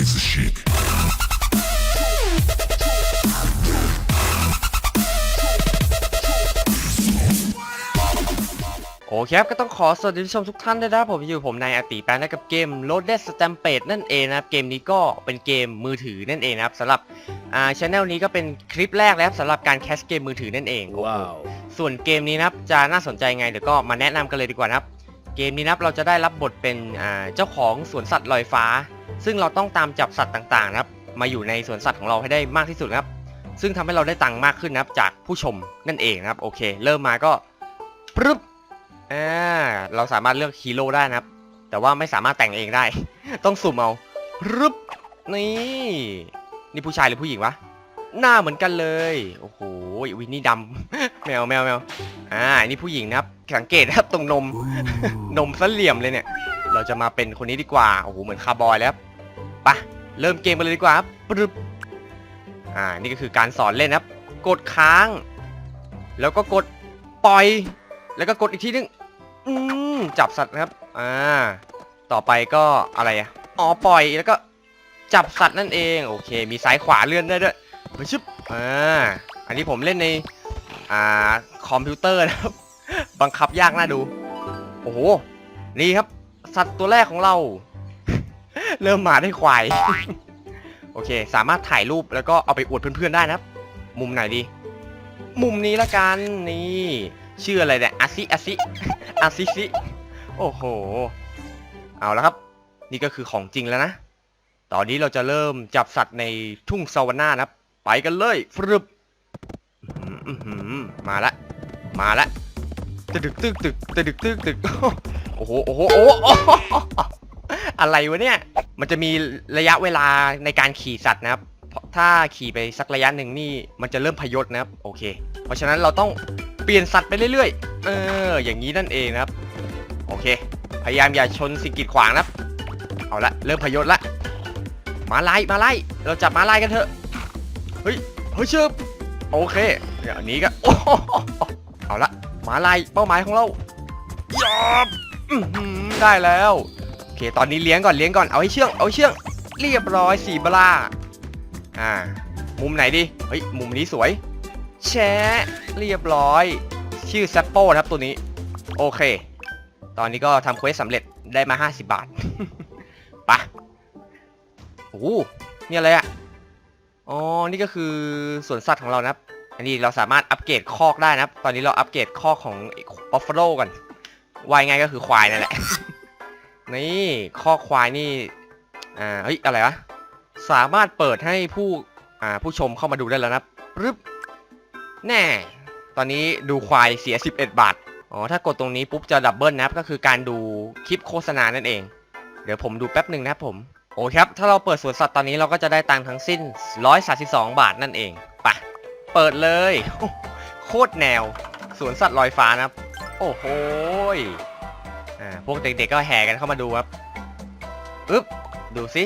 Razor chic. โอเคครับก็ต้องขอสวัสดีผู้ชมทุกท่านด้วยนะครับผมอยู่ผมนายอาติแปลนะกับเกม Loaded Stampede นั่นเองนะครับ เกมนี้ก็เป็นเกมมือถือนั่นเองนะครับสำหรับอ่าช anel นี้ก็เป็นคลิปแรกแล้วสำหรับการแคสเกมมือถือนั่นเองว้าว ส่วนเกมนี้นะครับจะน่าสนใจไงเดี๋ยวก็มาแนะนำกันเลยดีกว่านะครับ เกมนี้นะครับเราจะได้รับบทเป็นอ่าเจ้าของสวนสัตว์ลอยฟ้า ซึ่งเราต้องตามจับสัตว์ต่างๆนะครับ มาอยู่ในสวนสัตว์ของเราให้ได้มากที่สุดนะครับ ซึ่งทำให้เราได้ตังค์มากขึ้นนะครับจากผู้ชมนั่นเองนะครับ โอเค เริ่มมาก็ปึ๊บอ่าเราสามารถเลือกฮีโร่ได้นะครับ แต่ว่าไม่สามารถแต่งเองได้ ต้องสุ่มเอาปึ๊บนี่นี่ผู้ชายหรือผู้หญิงวะหน้าเหมือนกันเลย โอ้โหวินนี่ดำแมวแมวแมวอ่านี่ผู้หญิงนะครับ สังเกตนะครับตรงนม นมสเหลี่ยมเลยเนี่ย เราจะมาเป็นคนนี้ดีกว่า โอ้โห เหมือนคาร์บอยแล้วไปะเริ่มเกมกันเลยดีกว่าครับปึ๊บอ่า นี่ก็คือการสอนเล่นนะครับ กดค้าง แล้วก็กดปล่อย แล้วก็กดอีกทีนึง อืม จับสัตว์นะครับ อ่า ต่อไปก็อะไรอะอ๋อ ปล่อย แล้วก็จับสัตว์นั่นเอง โอเค มีซ้ายขวาเลื่อนได้ด้วยเฮ้ยชึบอ่า อันนี้ผมเล่นใน อ่า คอมพิวเตอร์นะครับ บังคับยากน่าดู โอ้โห นี่ครับ สัตว์ตัวแรกของเรา เริ่มมาได้ควาย โอเค สามารถถ่ายรูปแล้วก็เอาไปอวดเพื่อนๆได้นะครับ มุมไหนดี มุมนี้ละกันนี่ชื่ออะไรเนี่ยอาซิอาซิอาซิซิโอ้โห เอาแล้วครับ นี่ก็คือของจริงแล้วนะ ตอนนี้เราจะเริ่มจับสัตว์ในทุ่งซาวาน่านะครับ ไปกันเลยฟรึบมาละ มาละ ตึกตึกตึกตึกตึกตึกตึก โอ้โห โอ้โห โอ้โหอะไรวะเนี่ย มันจะมีระยะเวลาในการขี่สัตว์นะครับเพราะถ้าขี่ไปสักระยะหนึ่งนี่มันจะเริ่มพยศนะครับ โอเค เพราะฉะนั้นเราต้องเปลี่ยนสัตว์ไปเรื่อยๆ เออ อย่างนี้นั่นเองนะครับ โอเค พยายามอย่าชนสิ่งกีดขวางนะครับ เอาละ เริ่มพยศละ มาไล่ มาไล่ เราจับมาไล่กันเถอะ เฮ้ย เฮ้ยเชิบโอเคเดี๋ยวอันนี้ก็เอาละ มาไล่ เป้าหมายของเรายอบ อื้อหือได้แล้วโอเคตอนนี้เลี้ยงก่อนเลี้ยงก่อนเอาให้เชื่องเอาให้เชื่องเรียบร้อยสีบลาอ่า มุมไหนดีเฮ้ยมุมนี้สวย แชะเรียบร้อย ชื่อแซปโป้ครับตัวนี้ โอเค ตอนนี้ก็ทำเควสสำเร็จได้มา 50 บาท ไปะโอ้โหนี่อะไรอะอ๋อ นี่ก็คือสวนสัตว์ของเรานะครับ อันนี้เราสามารถอัปเกรดคอกได้นะครับ ตอนนี้เราอัปเกรดคอกของบัฟฟาโลกัน วายไงก็คือควายนั่นแหละ นี่คอควายนี่ อ่า เฮ้ย อะไรวะ สามารถเปิดให้ผู้ อ่า ผู้ชมเข้ามาดูได้แล้วนะปึ๊บแน่ ตอนนี้ดูควายเสีย 11 บาท อ๋อ ถ้ากดตรงนี้ปุ๊บจะดับเบิลนะครับ ก็คือการดูคลิปโฆษณานั่นเอง เดี๋ยวผมดูแป๊บหนึ่งนะครับผม โอเคครับ ถ้าเราเปิดสวนสัตว์ตอนนี้เราก็จะได้ตังค์ทั้งสิ้น 132 บาทนั่นเองปะเปิดเลย โคตรแนว สวนสัตว์ลอยฟ้านะครับ โอ้โหยอ่าพวกเด็กๆก็แห่กันเข้ามาดูครับอึ๊บดูสิ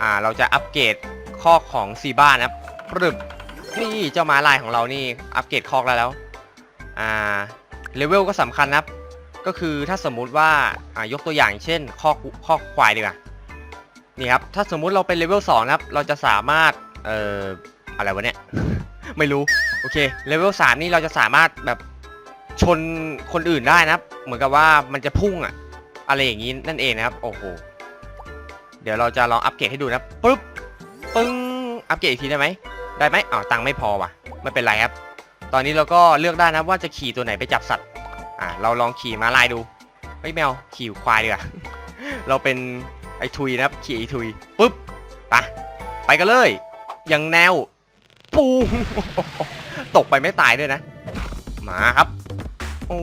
อ่าเราจะอัปเกรดคอกของซีบ้านะครับปรึบนี่เจ้าม้าลายของเรานี่อัปเกรดคอกแล้วแล้วอ่าเลเวลก็สำคัญนะครับ ก็คือถ้าสมมุติว่าอ่ายกตัวอย่างเช่นคอกคอกควายดีกว่านี่ครับถ้าสมมุติเราเป็นเลเวล2นะครับ เราจะสามารถเอ่ออะไรวะเนี่ยไม่รู้โอเคเลเวล3นี่เราจะสามารถแบบ ชนคนอื่นได้นะครับ เหมือนกับว่ามันจะพุ่งอะอะไรอย่างนี้นั่นเองนะครับ โอ้โห เดี๋ยวเราจะลองอัปเกรดให้ดูนะปึ๊บปึ้งอัปเกรดอีกทีได้ไหมได้ไหมอ้าวตังค์ไม่พอว่ะไม่เป็นไรครับ ตอนนี้เราก็เลือกได้นะว่าจะขี่ตัวไหนไปจับสัตว์อ่าเราลองขี่ม้าลายดูเฮ้แมวขี่ควายดีกว่าเราเป็นไอทุยนะครับขี่ไอทุยปึ๊บไปไปกันเลยอย่างแนวปูตกไปไม่ตายด้วยนะ มาครับ โอ้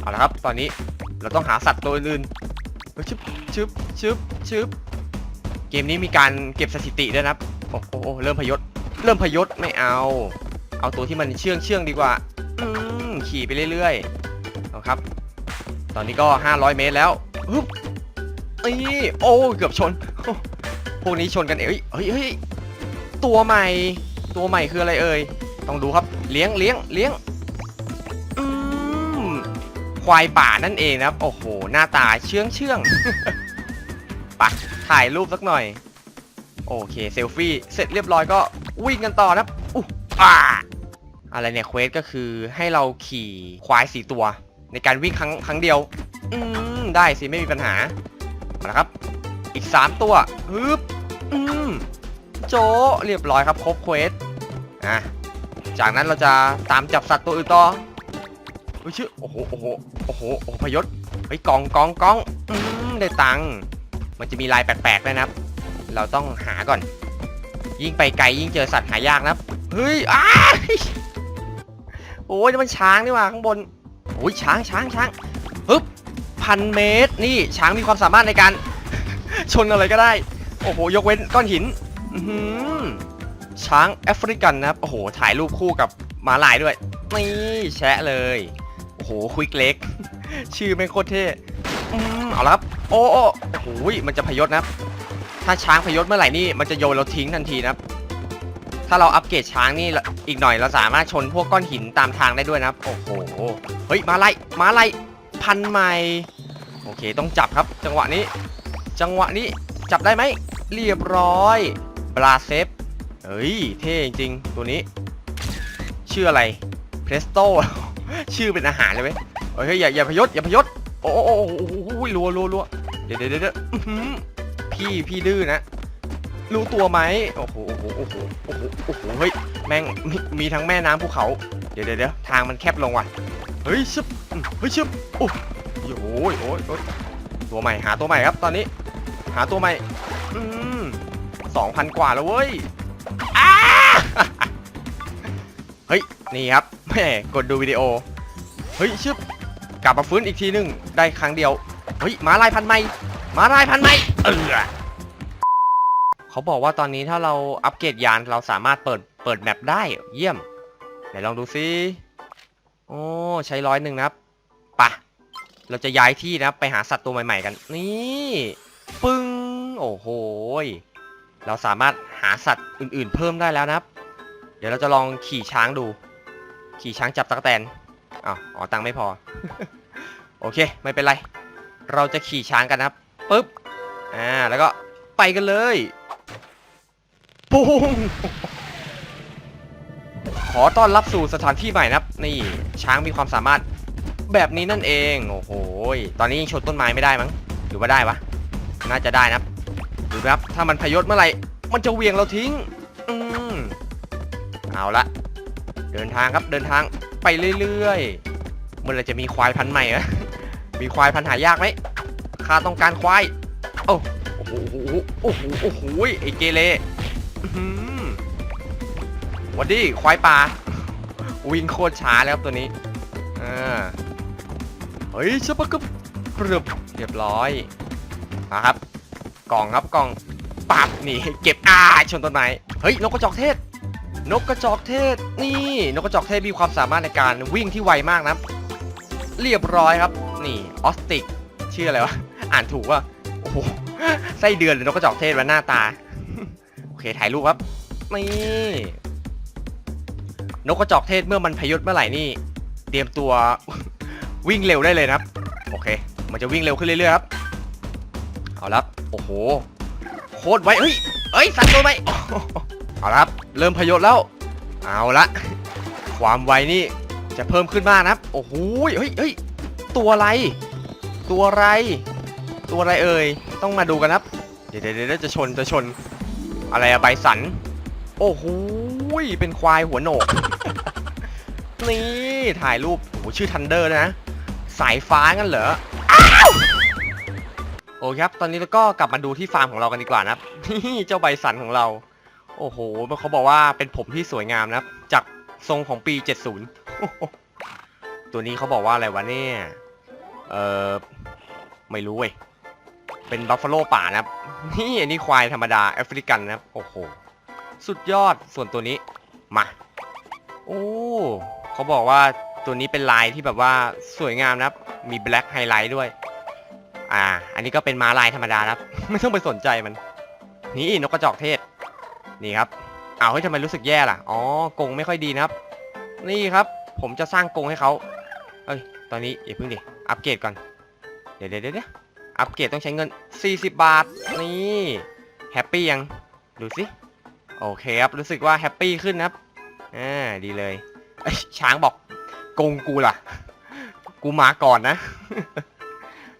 เอาละครับ ตอนนี้เราต้องหาสัตว์ตัวอื่นชึบชึบชึบชึบเกมนี้มีการเก็บสถิติด้วยนะครับ โอ้โหเริ่มพยศ เริ่มพยศไม่เอา เอาตัวที่มันเชื่องเชื่องดีกว่า อืมขี่ไปเรื่อยๆเอาครับ ตอนนี้ก็ 500 เมตรแล้วฮึบนี่โอ้เกือบชน พวกนี้ชนกันเอ้ยเฮ้ยเฮ้ยตัวใหม่ ตัวใหม่คืออะไรเอ่ย ต้องดูครับ เลี้ยงเลี้ยงเลี้ยง ควายป่านั่นเองนะครับ โอ้โห หน้าตาเชื่องเชื่องปะถ่ายรูปสักหน่อย โอเคเซลฟี่เสร็จเรียบร้อยก็วิ่งกันต่อนะอุ๊อ่าอะไรเนี่ยเควสก็คือให้เราขี่ควายสี่ตัว ในการวิ่งครั้งครั้งเดียว อืมได้สิไม่มีปัญหาเอาละครับ อีก 3 ตัวฮึบอืมโจเรียบร้อยครับครบเควสอะจากนั้นเราจะตามจับสัตว์ตัวอื่นต่อ ฮ้ยชื่อโอ้โหโอ้โหโอ้โหโอ้พยศเฮ้ยกองกองกองอืมได้ตังค์มันจะมีลายแปลกๆด้วยนะครับ เราต้องหาก่อน ยิ่งไปไกลยิ่งเจอสัตว์หายากนะครับเฮ้ยอ้าโอ้ยมันช้างนี่ว่าข้างบนโอ้ยช้างช้างช้างฮึบพันเมตรนี่ช้างมีความสามารถในการ ชนอะไรก็ได้ โอ้โหยกเว้นก้อนหินอื้อหือช้างแอฟริกันนะครับโอ้โหถ่ายรูปคู่กับม้าลายด้วยนี่แชะเลย โอ้โหควิกเล็ก ชื่อแม่งโคตรเท่อืมเอาละครับ โอ้โอ้โอ้โหมันจะพยศนะครับ ถ้าช้างพยศเมื่อไหร่นี่มันจะโยนเราทิ้งทันทีนะครับ ถ้าเราอัปเกรดช้างนี่อีกหน่อยเราสามารถชนพวกก้อนหินตามทางได้ด้วยนะครับ โอ้โห เฮ้ยมาไล่มาไล่พันใหม่ โอเคต้องจับครับ จังหวะนี้ จังหวะนี้จับได้ไหม เรียบร้อยบราเซฟเฮ้ยเท่จริงๆตัวนี้ ชื่ออะไรเพรสโต ชื่อเป็นอาหารเลยไหมเฮ้ยอย่าอย่าพยศอย่าพยศโอ้โอ้โอ้โอ้โอ้รัวรัวรัวเดี๋ยวเดี๋ยวเดี๋ยวอื้อพี่พี่ดื้อนะรู้ตัวไหมโอ้โหโอ้โหโอ้โหโอ้โหโอ้โหเฮ้ยแม่งมีมีทั้งแม่น้ำภูเขา เดี๋ยวเดี๋ยวทางมันแคบลงว่ะเฮ้ยชึบเฮ้ยชึบโอ้โหโอ้ยโอ้ยโอ้ยตัวใหม่หาตัวใหม่ครับตอนนี้ หาตัวใหม่อืมสองพันกว่าแล้วเว้ยอ้าเฮ้ย นี่ครับแม่กดดูวิดีโอ เฮ้ยชึบกลับมาฟื้นอีกทีหนึง ได้ครั้งเดียว เฮ้ยหมาลายพันธุ์ใหม่หมาลายพันธุ์ใหม่เออเขาบอกว่าตอนนี้ถ้าเราอัปเกรดยานเราสามารถเปิดเปิดแมปได้เยี่ยมไหนลองดูซิโอ้ใช้ร้อยหนึ่งนะครับปะเราจะย้ายที่นะไปหาสัตว์ตัวใหม่ ๆ กัน นี่ปึ้งโอ้โหเราสามารถหาสัตว์อื่นๆ เพิ่มได้แล้วนะครับ เดี๋ยวเราจะลองขี่ช้างดู ขี่ช้างจับตะกแตนอ้าวอ๋อตังไม่พอ โอเค ไม่เป็นไร เราจะขี่ช้างกันนะครับปึ๊บอ่าแล้วก็ไปกันเลยปุ้งขอต้อนรับสู่สถานที่ใหม่นะครับ นี่ช้างมีความสามารถแบบนี้นั่นเองโอ้โหตอนนี้ยังชนต้นไม้ไม่ได้มั้งหรือว่าได้วะน่าจะได้นะครับดูนะครับถ้ามันพยศเมื่อไหร่มันจะเวียงเราทิ้ง อืมเอาละ เดินทางครับเดินทางไปเรื่อยๆเมื่อไรจะมีควายพันธุ์ใหม่อะมีควายพันธุ์หายากไหมข้าต้องการควายโอ้โหโอ้โหโอ้โหไอเกเรอื้อหือหวัดดีควายป่าวิ่งโคตรช้าแล้วครับตัวนี้อ่าเฮ้ยชะปะกึบปรึบเรียบร้อยมาครับ กล่องครับกล่องปับนี่เก็บอาชนต้นไม้เฮ้ยนกกระจอกเทศ นกกระจอกเทศนี่ นกกระจอกเทศมีความสามารถในการวิ่งที่ไวมากนะ เรียบร้อยครับ นี่ออสติกชื่ออะไรวะอ่านถูกว่าโอ้โหไส้เดือนหรือนกกระจอกเทศวะหน้าตา โอเคถ่ายรูปครับนี่นกกระจอกเทศเมื่อมันพยศเมื่อไหร่นี่ เตรียมตัววิ่งเร็วได้เลยนะครับ โอเค มันจะวิ่งเร็วขึ้นเรื่อยๆครับเอาลับโอ้โหโคตรไวเฮ้ยเอ้ยสัตว์ตัวไหม เอาละครับ เริ่มพยศแล้ว เอาละ ความไวนี่จะเพิ่มขึ้นมากนะครับ โอ้โหเฮ้ยเฮ้ยตัวอะไร ตัวอะไร ตัวอะไรเอ่ย ต้องมาดูกันครับเดี๋ยวเดี๋ยวเดี๋ยวจะชนจะชน อะไรอะใบสัน โอ้โหเป็นควายหัวโหนก นี่ถ่ายรูป โอ้โหชื่อทันเดอร์นะ สายฟ้างั้นเหรอโอเคครับ ตอนนี้เราก็กลับมาดูที่ฟาร์มของเรากันดีกว่านะครับนี่เจ้าใบสันของเรา โอ้โหเขาบอกว่าเป็นผมที่สวยงามนะครับจากทรงของปี 70 ตัวนี้เขาบอกว่าอะไรวะเนี่ย เออไม่รู้เว้ย เป็นบัฟฟาโลป่านะครับ นี่อันนี้ควายธรรมดาแอฟริกันนะครับ โอ้โห สุดยอดส่วนตัวนี้ มา โอ้เขาบอกว่าตัวนี้เป็นลายที่แบบว่าสวยงามนะครับ มีแบล็คไฮไลท์ด้วย อ่า อันนี้ก็เป็นม้าลายธรรมดานะครับ ไม่ต้องไปสนใจมัน นี่นกกระจอกเทศ นี่ครับเอ้าวเฮ้ทำไมรู้สึกแย่ล่ะ อ๋อกงไม่ค่อยดีนะครับ นี่ครับ ผมจะสร้างกงให้เขาเอ้ย ตอนนี้อย่าเพิ่งดิ อัปเกรดก่อน เดี๋ยวเดี๋ยวเดี๋ยวอัปเกรดต้องใช้เงิน 40 บาท นี่ แฮปปี้ยัง ดูสิ โอเคครับ รู้สึกว่าแฮปปี้ขึ้นนะครับ อ่า ดีเลยไอยช้างบอกกงกูล่ะ กูมาก่อนนะ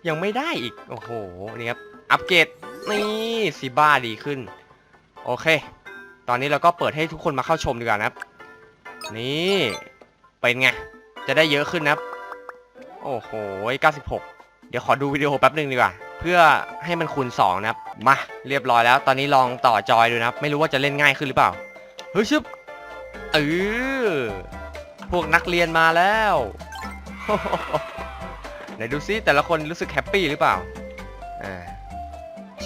ยังไม่ได้อีก โอ้โห นี่ครับ อัปเกรด นี่ซีบ้าดีขึ้น โอเค ตอนนี้เราก็เปิดให้ทุกคนมาเข้าชมดีกว่านะครับ นี่เป็นไง จะได้เยอะขึ้นนะครับ โอ้โห 96 เดี๋ยวขอดูวิดีโอแป๊บหนึ่งดีกว่า เพื่อให้มันคูณ 2 นะครับ มา เรียบร้อยแล้ว ตอนนี้ลองต่อจอยดูนะครับ ไม่รู้ว่าจะเล่นง่ายขึ้นหรือเปล่า เฮ้ยชึบเออพวกนักเรียนมาแล้วไหนดูซิแต่ละคนรู้สึกแฮปปี้หรือเปล่า อ่า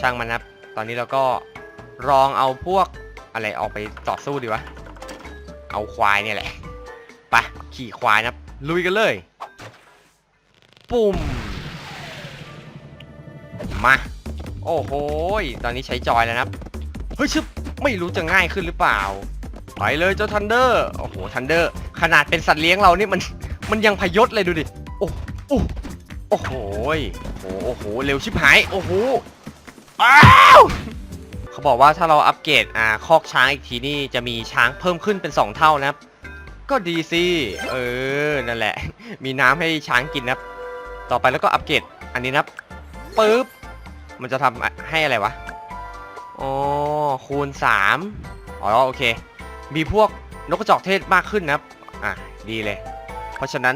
ช่างมันนะครับ ตอนนี้เราก็ลองเอาพวก อะไรออกไปต่อสู้ดีวะ เอาควายเนี่ยแหละไปขี่ควายนะลุยกันเลย ปุ่ม มา โอ้โหตอนนี้ใช้จอยแล้วนะเฮ้ยชึบไม่รู้จะง่ายขึ้นหรือเปล่า ไปเลยเจ้าทันเดอร์ โอ้โห ทันเดอร์ ขนาดเป็นสัตว์เลี้ยงเรานี่มัน มันยังพยศเลยดูดิ โอ้โอ้โอ้โห โอ้โหโอ้โหเร็วชิบหาย โอ้โห อ้าว เขาบอกว่าถ้าเราอัปเกรดอ่าคอกช้างอีกทีนี่จะมีช้างเพิ่มขึ้นเป็น 2 เท่านะครับ ก็ดีสิเออนั่นแหละ มีน้ำให้ช้างกินนะครับ ต่อไปแล้วก็อัปเกรดอันนี้นะครับปึ๊บมันจะทำให้อะไรวะอ๋อคูณ3อ๋อโอเค มีพวกนกกระจอกเทศมากขึ้นนะครับอะดีเลย เพราะฉะนั้น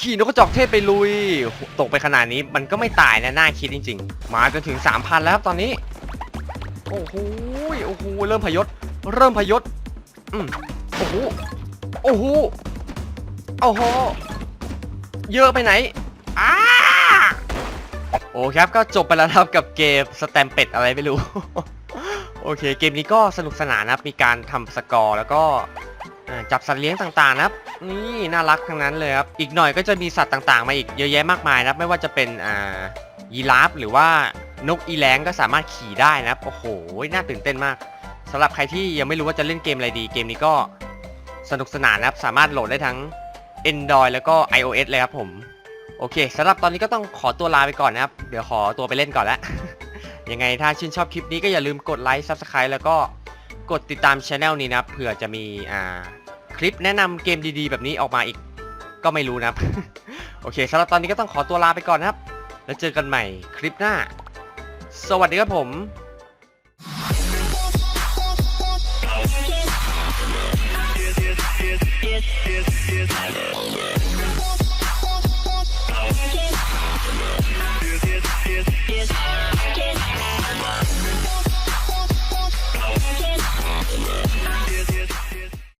ขี่นกกระจอกเทศไปลุย ตกไปขนาดนี้มันก็ไม่ตายนะน่าคิดจริง ๆ มาจนถึง 3,000 แล้วครับตอนนี้ โอ้โหโอ้โหเริ่มพยศ เริ่มพยศอืมโอ้โหโอ้โหโอ้โหเยอะไปไหนอ้าโอ้ครับก็จบไปแล้วครับกับเกมสแตมเป็ดอะไรไม่รู้ โอเค เกมนี้ก็สนุกสนานนะครับ มีการทำสกอร์แล้วก็จับสัตว์เลี้ยงต่างๆนะครับ นี่น่ารักทั้งนั้นเลยครับ อีกหน่อยก็จะมีสัตว์ต่างๆ มาอีกเยอะแยะมากมายนะครับ ไม่ว่าจะเป็นอ่ายีราฟหรือว่า นกอีแรงก็สามารถขี่ได้นะโอ้โห น่าตื่นเต้นมากสำหรับใครที่ยังไม่รู้ว่าจะเล่นเกมอะไรดี เกมนี้ก็สนุกสนานนะครับ สามารถโหลดได้ทั้ง Android แล้วก็ iOS เลยครับผม โอเคสำหรับตอนนี้ก็ต้องขอตัวลาไปก่อนนะครับ เดี๋ยวขอตัวไปเล่นก่อนล้วยังไงถ้าชื่นชอบคลิปนี้ก็อย่าลืมกดไลค์ Subscribe แล้วก็กดติดตามช anel นี้นะครับเผื่อจะมีอ่าคลิปแนะนำเกมดีๆ แบบนี้ออกมาอีกก็ไม่รู้นะครับ โอเคสำหรับตอนนี้ก็ต้องขอตัวลาไปก่อนนะครับ แล้วเจอกันใหม่คลิปหน้า สวัสดีครับผม